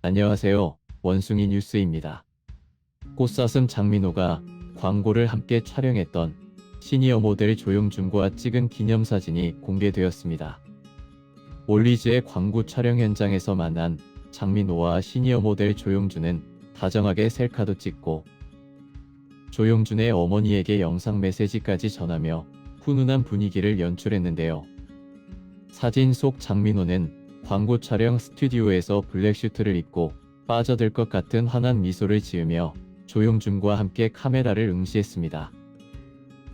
안녕하세요. 원숭이 뉴스입니다. 꽃사슴 장민호가 광고를 함께 촬영했던 시니어 모델 조용준과 찍은 기념사진이 공개되었습니다. 올리즈의 광고 촬영 현장에서 만난 장민호와 시니어 모델 조용준은 다정하게 셀카도 찍고 조용준의 어머니에게 영상 메시지까지 전하며 훈훈한 분위기를 연출했는데요. 사진 속 장민호는 광고 촬영 스튜디오에서 블랙슈트를 입고 빠져들 것 같은 환한 미소를 지으며 조용준과 함께 카메라를 응시했습니다.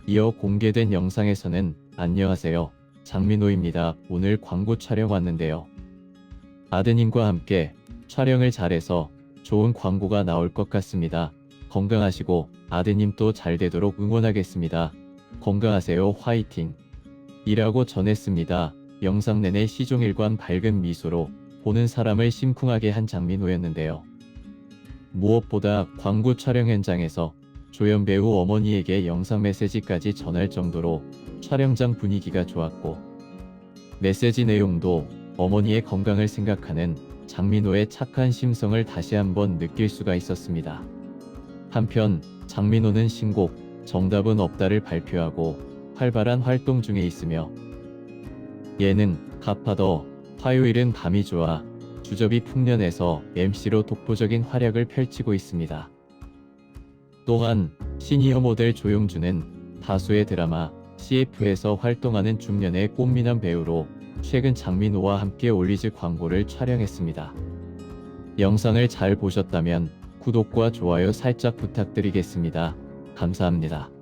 이어 공개된 영상에서는 안녕하세요. 장민호입니다. 오늘 광고 촬영 왔는데요. 아드님과 함께 촬영을 잘해서 좋은 광고가 나올 것 같습니다. 건강하시고 아드님 또잘 되도록 응원하겠습니다. 건강하세요. 화이팅. 이라고 전했습니다. 영상 내내 시종일관 밝은 미소로 보는 사람을 심쿵하게 한 장민호였는데요. 무엇보다 광고 촬영 현장에서 조연 배우 어머니에게 영상 메시지까지 전할 정도로 촬영장 분위기가 좋았고 메시지 내용도 어머니의 건강을 생각하는 장민호의 착한 심성을 다시 한번 느낄 수가 있었습니다. 한편 장민호는 신곡 정답은 없다를 발표하고 활발한 활동 중에 있으며 예능 가파더 화요일은 밤이 좋아 주접이 풍년에서 MC로 독보적인 활약을 펼치고 있습니다. 또한 시니어 모델 조용준은 다수의 드라마 CF에서 활동하는 중년의 꽃미남 배우로 최근 장민호와 함께 올리즈 광고를 촬영했습니다. 영상을 잘 보셨다면 구독과 좋아요 살짝 부탁드리겠습니다. 감사합니다.